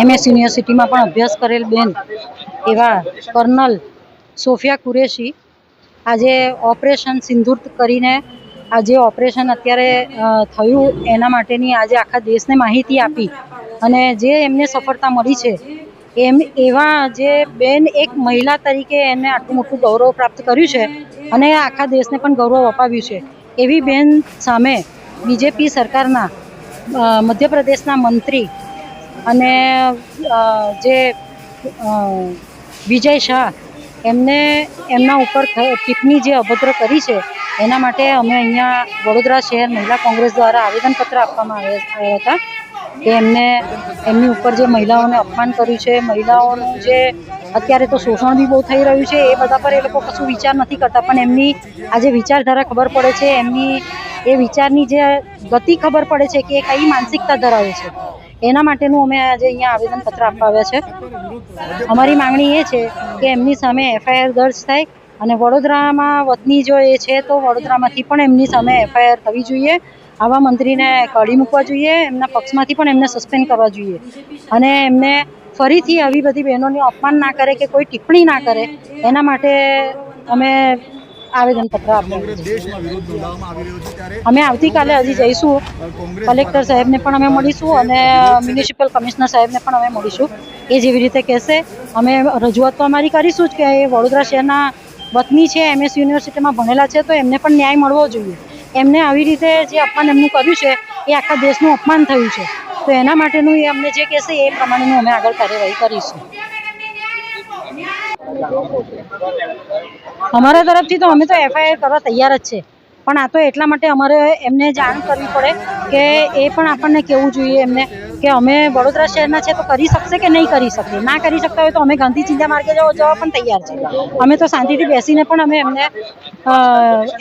MS યુનિવર્સિટીમાં પણ અભ્યાસ કરેલ બેન એવા કર્નલ સોફિયા કુરેશી. આજે ઓપરેશન સિંદૂર કરીને આજે ઓપરેશન અત્યારે થયું એના માટેની આજે આખા દેશને માહિતી આપી અને જે એમને સફળતા મળી છે, એમ, એવા જે બેન એક મહિલા તરીકે એને આટલું મોટું ગૌરવ પ્રાપ્ત કર્યું છે અને આખા દેશને પણ ગૌરવ અપાવ્યું છે. એવી બેન સામે બીજેપી સરકારના મધ્યપ્રદેશના મંત્રી અને જે વિજય શાહ, એમને, એમના ઉપર ટિપ્પણી જે અભદ્ર કરી છે, એના માટે અમે અહીંયા વડોદરા શહેર મહિલા કોંગ્રેસ દ્વારા આવેદનપત્ર આપવામાં આવ્યા હતા કે એમને, એમની ઉપર જે મહિલાઓને અપમાન કર્યું છે, મહિલાઓનું જે અત્યારે તો શોષણ બી બહુ થઈ રહ્યું છે, એ બધા પર એ લોકો કશું વિચાર નથી કરતા, પણ એમની આજે વિચારધારા ખબર પડે છે, એમની, એ વિચારની જે ગતિ ખબર પડે છે કે એ કઈ માનસિકતા ધરાવે છે. એના માટેનું અમે આજે અહીંયા આવેદનપત્ર આપવા આવ્યા છે. અમારી માંગણી એ છે કે એમની સામે એફઆઈઆર દર્જ થાય અને વડોદરામાં વતની જો એ છે તો વડોદરામાંથી પણ એમની સામે એફઆઈઆર થવી જોઈએ. આવા મંત્રીને કાઢી મૂકવા જોઈએ, એમના પક્ષમાંથી પણ એમને સસ્પેન્ડ કરવા જોઈએ. અને એમને ફરીથી આવી બધી બહેનોને અપમાન ના કરે કે કોઈ ટિપ્પણી ના કરે, એના માટે અમે આવેદનપત્ર આપ્યું અમે આવતીકાલે હજી જઈશું. કલેક્ટર સાહેબને પણ અમે મળીશું અને મ્યુનિસિપલ કમિશનર સાહેબને પણ અમે મળીશું. એ જેવી રીતે કહેશે અમે રજૂઆત તો અમારી કરીશું જ કે એ વડોદરા શહેરના વતની છે એમએસ યુનિવર્સિટીમાં ભણેલા છે તો એમને પણ ન્યાય મળવો જોઈએ. એમને આવી રીતે જે અપમાન એમનું કર્યું છે એ આખા દેશનું અપમાન થયું છે. તો એના માટેનું એ અમને જે કહેશે એ પ્રમાણેનું અમે આગળ કાર્યવાહી કરીશું. અમારા તરફથી તો અમે તો એફઆઈઆર કરવા તૈયાર જ છે. પણ આ તો એટલા માટે અમારે એમને જાણ કરવી પડે કે એ પણ આપણને કહેવું જોઈએ એમને, કે અમે વડોદરા શહેરના છે તો કરી શકશે કે નહીં કરી શકીએ ના કરી શકતા હોય તો અમે ગાંધી ચિંતા માર્ગે જવા પણ તૈયાર છે. અમે તો શાંતિથી બેસીને પણ અમે એમને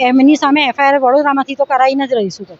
એમની સામે એફઆઈઆર વડોદરામાંથી તો કરાવીને જ રહીશું પછી.